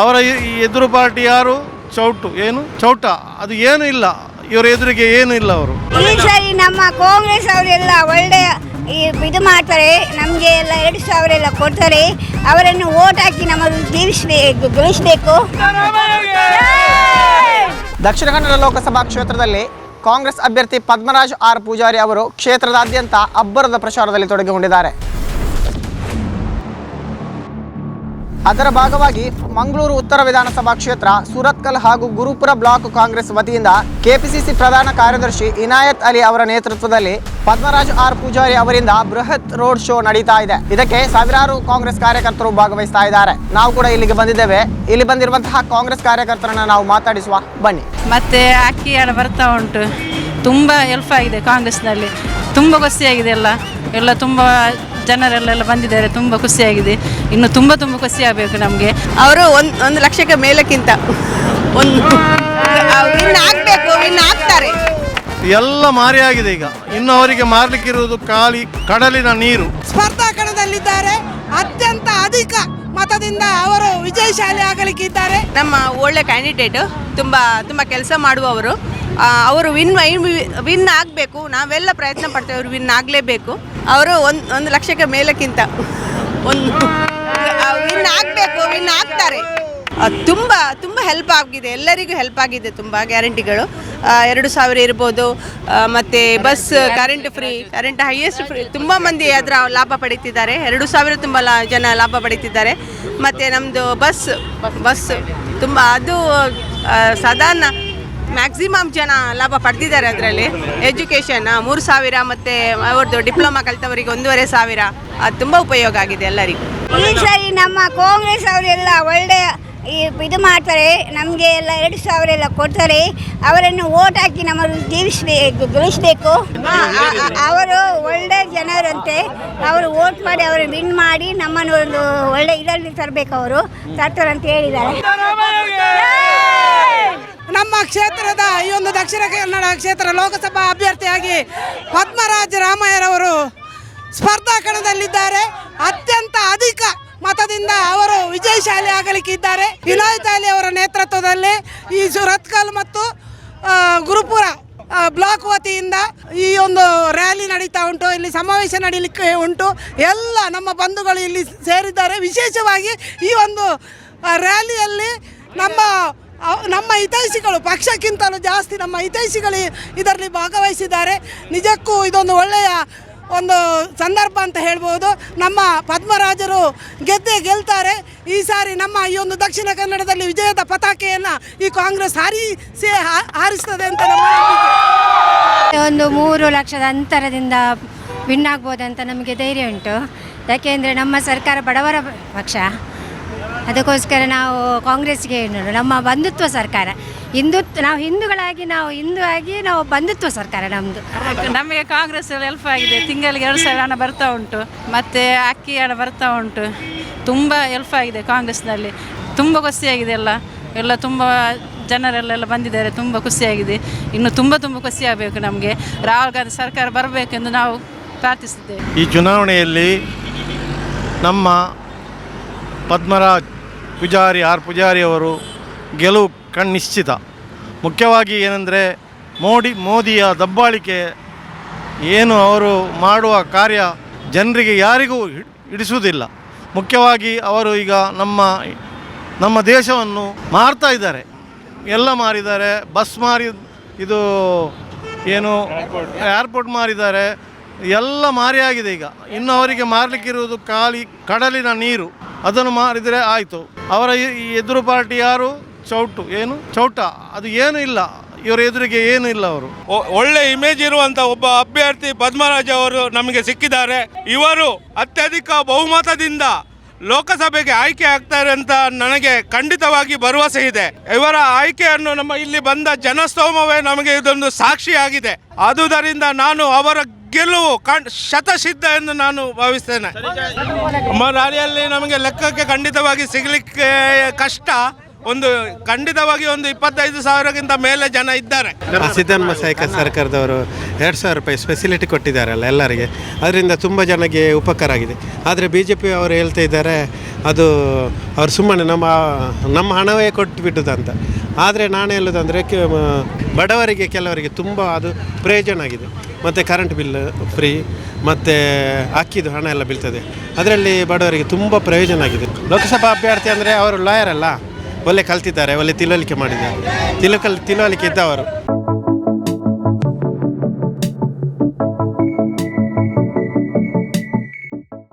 ಅವರ ಎದುರು ಪಾರ್ಟಿ ಯಾರು? ಚೌಟು. ಏನು? ಚೌಟ. ಅದು ಏನು ಇಲ್ಲ. ಇವರ ಎದುರಿಗೆ ಏನು ಇಲ್ಲ ಅವರು. ಈ ಸರಿ ನಮ್ಮ ಕಾಂಗ್ರೆಸ್ ಅವರೆಲ್ಲ ಒಳ್ಳೆಯ ಈ ಇದು ಮಾಡ್ತಾರೆ. ನಮಗೆ ಎಲ್ಲ ಎರಡು ಸಾವಿರ ಎಲ್ಲ ಕೊಡ್ತಾರೆ. ಅವರನ್ನು ಓಟ್ ಹಾಕಿ ನಮ್ಮನ್ನು ಜೀವಿಸಬೇಕು ಗೆಲ್ಲಿಸಬೇಕು. ದಕ್ಷಿಣ ಕನ್ನಡ ಲೋಕಸಭಾ ಕ್ಷೇತ್ರದಲ್ಲಿ ಕಾಂಗ್ರೆಸ್ ಅಭ್ಯರ್ಥಿ ಪದ್ಮರಾಜ್ ಆರ್ ಪೂಜಾರಿ ಅವರು ಕ್ಷೇತ್ರದಾದ್ಯಂತ ಅಬ್ಬರದ ಪ್ರಚಾರದಲ್ಲಿ ತೊಡಗಿಕೊಂಡಿದ್ದಾರೆ. ಅದರ ಭಾಗವಾಗಿ ಮಂಗಳೂರು ಉತ್ತರ ವಿಧಾನಸಭಾ ಕ್ಷೇತ್ರ, ಸುರತ್ಕಲ್ ಹಾಗೂ ಗುರುಪುರ ಬ್ಲಾಕ್ ಕಾಂಗ್ರೆಸ್ ವತಿಯಿಂದ ಕೆಪಿಸಿಸಿ ಪ್ರಧಾನ ಕಾರ್ಯದರ್ಶಿ ಇನಾಯತ್ ಅಲಿ ಅವರ ನೇತೃತ್ವದಲ್ಲಿ ಪದ್ಮರಾಜ್ ಆರ್ ಪೂಜಾರಿ ಅವರಿಂದ ಬೃಹತ್ ರೋಡ್ ಶೋ ನಡೀತಾ ಇದೆ. ಇದಕ್ಕೆ ಸಾವಿರಾರು ಕಾಂಗ್ರೆಸ್ ಕಾರ್ಯಕರ್ತರು ಭಾಗವಹಿಸ್ತಾ ಇದ್ದಾರೆ. ನಾವು ಕೂಡ ಇಲ್ಲಿಗೆ ಬಂದಿದ್ದೇವೆ. ಇಲ್ಲಿ ಬಂದಿರುವಂತಹ ಕಾಂಗ್ರೆಸ್ ಕಾರ್ಯಕರ್ತರನ್ನ ನಾವು ಮಾತಾಡಿಸುವ. ಬನ್ನಿ. ಮತ್ತೆ ಅಕ್ಕಿ ಬರ್ತಾ ಉಂಟು? ತುಂಬ ಹೆಲ್ಪ್ ಆಗಿದೆ ಕಾಂಗ್ರೆಸ್ನಲ್ಲಿ. ತುಂಬ ಖುಷಿಯಾಗಿದೆ ಎಲ್ಲ. ಎಲ್ಲ ತುಂಬ ಜನರೆಲ್ಲ ಬಂದಿದ್ದಾರೆ ತುಂಬ ಖುಷಿಯಾಗಿದೆ. ಇನ್ನು ತುಂಬ ತುಂಬ ಖುಷಿ ಆಗಬೇಕು ನಮಗೆ. ಅವರು ಒಂದು ಒಂದು ಲಕ್ಷಕ್ಕೆ ಮೇಲಕ್ಕಿಂತ ಒಂದು ವಿನ್ ಆಗಬೇಕು ವಿನ್ ಆಗ್ತಾರೆ. ಎಲ್ಲ ಮಾರಿಯಾಗಿದೆ ಈಗ. ಇನ್ನು ಅವರಿಗೆ ಮಾರಲಿಕ್ಕಿರುವುದು ಕಾಳಿ ಕಡಲಿನ ನೀರು. ಸ್ಪರ್ಧಾ ಕಣದಲ್ಲಿದ್ದಾರೆ ಅತ್ಯಂತ ಅಧಿಕ ಮತದಿಂದ ಅವರು ವಿಜಯಶಾಲಿ ಆಗಲಿಕ್ಕಿದ್ದಾರೆ. ನಮ್ಮ ಒಳ್ಳೆ ಕ್ಯಾಂಡಿಡೇಟ್ ತುಂಬ ತುಂಬ ಕೆಲಸ ಮಾಡುವವರು. ಅವರು ವಿನ್ ವಿನ್ ಆಗಬೇಕು. ನಾವೆಲ್ಲ ಪ್ರಯತ್ನ ಪಡ್ತೇವೆ ಅವರು ವಿನ್ ಆಗಲೇಬೇಕು. ಅವರು ಒಂದು ಒಂದು ಲಕ್ಷಕ್ಕೆ ಮೇಲಕ್ಕಿಂತ ಒಂದು ವಿನ್ ಆಗಬೇಕು ವಿನ್ ಆಗ್ತಾರೆ. ತುಂಬ ತುಂಬ ಹೆಲ್ಪ್ ಆಗಿದೆ, ಎಲ್ಲರಿಗೂ ಹೆಲ್ಪ್ ಆಗಿದೆ ತುಂಬ ಗ್ಯಾರಂಟಿಗಳು ಎರಡು ಸಾವಿರ ಇರ್ಬೋದು ಮತ್ತು bus current free current highest free ತುಂಬ ಮಂದಿ ಅದರ ಲಾಭ ಪಡೀತಿದ್ದಾರೆ. ಎರಡು ಸಾವಿರ ತುಂಬ ಲಾ, ಜನ ಲಾಭ ಪಡೀತಿದ್ದಾರೆ. ಮತ್ತು ನಮ್ಮದು ಬಸ್ ಬಸ್ ತುಂಬ, ಅದು ಸಾಧಾರಣ ಮ್ಯಾಕ್ಸಿಮಮ್ ಜನ ಲಾಭ ಪಡೆದಿದ್ದಾರೆ ಅದರಲ್ಲಿ. ಎಜುಕೇಷನ್ ಮೂರು ಸಾವಿರ ಮತ್ತು ಅವ್ರದ್ದು ಡಿಪ್ಲೊಮಾ ಕಲಿತವರಿಗೆ ಒಂದೂವರೆ ಸಾವಿರ. ಅದು ತುಂಬ ಉಪಯೋಗ ಆಗಿದೆ ಎಲ್ಲರಿಗೂ. ಈ ಸರಿ ನಮ್ಮ ಕಾಂಗ್ರೆಸ್ ಅವರೆಲ್ಲ ಒಳ್ಳೆಯ ಈ ಇದು ಮಾಡ್ತಾರೆ ನಮಗೆ ಎಲ್ಲ ಎರಡು ಸಾವಿರ ಎಲ್ಲ ಕೊಡ್ತಾರೆ. ಅವರನ್ನು ಓಟ್ ಹಾಕಿ ನಮ್ಮನ್ನು ಜೀವಿಸಬೇಕು ಗೆಲ್ಲಿಸಬೇಕು. ಅವರು ಒಳ್ಳೆ ಜನರಂತೆ. ಅವರು ಓಟ್ ಮಾಡಿ ಅವರು ವಿನ್ ಮಾಡಿ ನಮ್ಮನ್ನು ಒಂದು ಒಳ್ಳೆ ಇದರಲ್ಲಿ ತರಬೇಕು ಅವರು. ತರ್ತಾರೆ ಅಂತ ಹೇಳಿದ್ದಾರೆ. ನಮ್ಮ ಕ್ಷೇತ್ರದ ಈ ಒಂದು ದಕ್ಷಿಣ ಕನ್ನಡ ಕ್ಷೇತ್ರ ಲೋಕಸಭಾ ಅಭ್ಯರ್ಥಿಯಾಗಿ ಪದ್ಮರಾಜ ರಾಮಯ್ಯರವರು ಸ್ಪರ್ಧಾ ಕಣದಲ್ಲಿದ್ದಾರೆ. ಅತ್ಯಂತ ಅಧಿಕ ಮತದಿಂದ ಅವರು ವಿಜಯಶಾಲಿ ಆಗಲಿಕ್ಕಿದ್ದಾರೆ. ವಿನಾಯತ್ ತಾಲಿ ಅವರ ನೇತೃತ್ವದಲ್ಲಿ ಈ ಸುರತ್ಕಲ್ ಮತ್ತು ಗುರುಪುರ ಬ್ಲಾಕ್ ವತಿಯಿಂದ ಈ ಒಂದು ರ್ಯಾಲಿ ನಡೀತಾ ಉಂಟು. ಇಲ್ಲಿ ಸಮಾವೇಶ ನಡೀಲಿಕ್ಕೆ ಉಂಟು. ಎಲ್ಲ ನಮ್ಮ ಬಂಧುಗಳು ಇಲ್ಲಿ ಸೇರಿದ್ದಾರೆ. ವಿಶೇಷವಾಗಿ ಈ ಒಂದು ರ್ಯಾಲಿಯಲ್ಲಿ ನಮ್ಮ ನಮ್ಮ ಹಿತೈಷಿಗಳು, ಪಕ್ಷಕ್ಕಿಂತಲೂ ಜಾಸ್ತಿ ನಮ್ಮ ಹಿತೈಷಿಗಳು ಇದರಲ್ಲಿ ಭಾಗವಹಿಸಿದ್ದಾರೆ. ನಿಜಕ್ಕೂ ಇದೊಂದು ಒಳ್ಳೆಯ ಒಂದು ಸಂದರ್ಭ ಅಂತ ಹೇಳ್ಬೋದು. ನಮ್ಮ ಪದ್ಮರಾಜರು ಗೆದ್ದೇ ಗೆಲ್ತಾರೆ. ಈ ಸಾರಿ ನಮ್ಮ ಈ ಒಂದು ದಕ್ಷಿಣ ಕನ್ನಡದಲ್ಲಿ ವಿಜಯದ ಪತಾಕೆಯನ್ನು ಈ ಕಾಂಗ್ರೆಸ್ ಹಾರಿಸಿ ಹಾರಿಸ್ತದೆ ಅಂತ ನಮ್ಮ ಒಂದು ಮೂರು ಲಕ್ಷದ ಅಂತರದಿಂದ ವಿನ್ ಅಂತ ನಮಗೆ ಧೈರ್ಯ ಉಂಟು. ಯಾಕೆಂದರೆ ನಮ್ಮ ಸರ್ಕಾರ ಬಡವರ ಪಕ್ಷ. ಅದಕ್ಕೋಸ್ಕರ ನಾವು ಕಾಂಗ್ರೆಸ್ಗೆ ಏನು ನಮ್ಮ ಬಂಧುತ್ವ ಸರ್ಕಾರ. ಹಿಂದುತ್ವ ನಾವು ಹಿಂದೂಗಳಾಗಿ ನಾವು ಹಿಂದೂ ಆಗಿ ನಾವು ಬಂಧುತ್ವ ಸರ್ಕಾರ ನಮ್ಮದು ನಮಗೆ ಕಾಂಗ್ರೆಸ್ ಹೆಲ್ಪ್ ಆಗಿದೆ. ತಿಂಗಳಿಗೆ ಎರಡು ಸಾವಿರ ಹಣ ಬರ್ತಾ ಉಂಟು. ಮತ್ತು ಅಕ್ಕಿ ಹಣ ಬರ್ತಾ ಉಂಟು. ತುಂಬ ಹೆಲ್ಪ್ ಆಗಿದೆ ಕಾಂಗ್ರೆಸ್ನಲ್ಲಿ ತುಂಬ ಖುಷಿಯಾಗಿದೆ ಎಲ್ಲ. ಎಲ್ಲ ತುಂಬ ಜನರೆಲ್ಲ ಬಂದಿದ್ದಾರೆ. ತುಂಬ ಖುಷಿಯಾಗಿದೆ. ಇನ್ನು ತುಂಬ ತುಂಬ ಖುಷಿಯಾಗಬೇಕು ನಮಗೆ. ರಾಹುಲ್ ಗಾಂಧಿ ಸರ್ಕಾರ ಬರಬೇಕೆಂದು ನಾವು ಪ್ರಾರ್ಥಿಸಿದ್ದೇವೆ. ಈ ಚುನಾವಣೆಯಲ್ಲಿ ನಮ್ಮ ಪದ್ಮರಾಜ್ ಪೂಜಾರಿ, ಆರ್ ಪೂಜಾರಿ ಅವರು ಗೆಲುವು ಕಣ್ಣಿಶ್ಚಿತ. ಮುಖ್ಯವಾಗಿ ಏನೆಂದರೆ, ಮೋಡಿ, ಮೋದಿಯ ದಬ್ಬಾಳಿಕೆ ಏನು ಅವರು ಮಾಡುವ ಕಾರ್ಯ ಜನರಿಗೆ ಯಾರಿಗೂ ಹಿಡಿಸುವುದಿಲ್ಲ ಮುಖ್ಯವಾಗಿ ಅವರು ಈಗ ನಮ್ಮ ನಮ್ಮ ದೇಶವನ್ನು ಮಾರ್ತಾ ಇದ್ದಾರೆ. ಎಲ್ಲ ಮಾರಿದ್ದಾರೆ. ಬಸ್ ಮಾರಿ, ಇದು ಏನು ಏರ್ಪೋರ್ಟ್ ಮಾರಿದ್ದಾರೆ. ಎಲ್ಲ ಮಾರಿಯಾಗಿದೆ ಈಗ. ಇನ್ನು ಅವರಿಗೆ ಮಾರಲಿಕ್ಕಿರುವುದು ಖಾಲಿ, ಕಡಲಿನ ನೀರು. ಅದನ್ನು ಮಾರಿದರೆ ಆಯಿತು. ಅವರ ಎದುರು ಪಾರ್ಟಿ ಯಾರು? ಚೌಟು. ಏನು? ಚೌಟ. ಅದು ಏನು ಇಲ್ಲ. ಇವರ ಎದುರಿಗೆ ಏನು ಇಲ್ಲ ಅವರು. ಒಳ್ಳೆ ಇಮೇಜ್ ಇರುವಂತ ಒಬ್ಬ ಅಭ್ಯರ್ಥಿ ಪದ್ಮರಾಜ ಅವರು ನಮಗೆ ಸಿಕ್ಕಿದ್ದಾರೆ. ಇವರು ಅತ್ಯಧಿಕ ಬಹುಮತದಿಂದ ಲೋಕಸಭೆಗೆ ಆಯ್ಕೆ ಆಗ್ತಾರೆ ಅಂತ ನನಗೆ ಖಂಡಿತವಾಗಿ ಭರವಸೆ ಇದೆ. ಇವರ ಆಯ್ಕೆಯನ್ನು ನಮ್ಮ ಇಲ್ಲಿ ಬಂದ ಜನಸ್ತೋಮವೇ ನಮಗೆ ಇದೊಂದು ಸಾಕ್ಷಿಯಾಗಿದೆ. ಆದುದರಿಂದ ನಾನು ಅವರ ಗೆಲುವು ಕಣ್ ಶತಸಿದ್ಧ ಎಂದು ನಾನು ಭಾವಿಸ್ತೇನೆ. ನಮ್ಮ ರ್ಯಾಲಿಯಲ್ಲಿ ನಮಗೆ ಲೆಕ್ಕಕ್ಕೆ ಖಂಡಿತವಾಗಿ ಸಿಗಲಿಕ್ಕೆ ಕಷ್ಟ. ಒಂದು ಖಂಡಿತವಾಗಿ ಒಂದು ಇಪ್ಪತ್ತೈದು ಸಾವಿರಕ್ಕಿಂತ ಮೇಲೆ ಜನ ಇದ್ದಾರೆ. ಆ ಸಿದ್ದರಾಮ ಸರ್ಕಾರದವರು ಎರಡು ಸಾವಿರ ರೂಪಾಯಿ ಫೆಸಿಲಿಟಿ ಕೊಟ್ಟಿದ್ದಾರಲ್ಲ ಎಲ್ಲರಿಗೆ. ಅದರಿಂದ ತುಂಬ ಜನಕ್ಕೆ ಉಪಕಾರ ಆಗಿದೆ. ಆದರೆ ಬಿ ಜೆ ಪಿ ಅವರು ಹೇಳ್ತಾ ಇದ್ದಾರೆ ಅದು ಅವರು ಸುಮ್ಮನೆ ನಮ್ಮ ನಮ್ಮ ಹಣವೇ ಕೊಟ್ಟುಬಿಟ್ಟದಂತ ಆದರೆ ನಾನು ಹೇಳೋದಂದರೆ ಕೆ- ಬಡವರಿಗೆ ಕೆಲವರಿಗೆ ತುಂಬ ಅದು ಪ್ರಯೋಜನ ಆಗಿದೆ. ಮತ್ತು ಕರೆಂಟ್ ಬಿಲ್ ಫ್ರೀ ಮತ್ತು ಅಕ್ಕಿದು ಹಣ ಎಲ್ಲ ಬೀಳ್ತದೆ. ಅದರಲ್ಲಿ ಬಡವರಿಗೆ ತುಂಬ ಪ್ರಯೋಜನ ಆಗಿದೆ. ಲೋಕಸಭಾ ಅಭ್ಯರ್ಥಿ ಅಂದರೆ ಅವರು ಲಾಯರ್ ಅಲ್ಲ. ಒಳ್ಳೆ ಕಲ್ತಿದ್ದಾರೆ, ಒಳ್ಳೆ ತಿಳುವಳಿಕೆ ಮಾಡಿದ್ದಾರೆ. ತಿಳುಕಲ್, ತಿಳುವಳಿಕೆ ಇದ್ದವರು.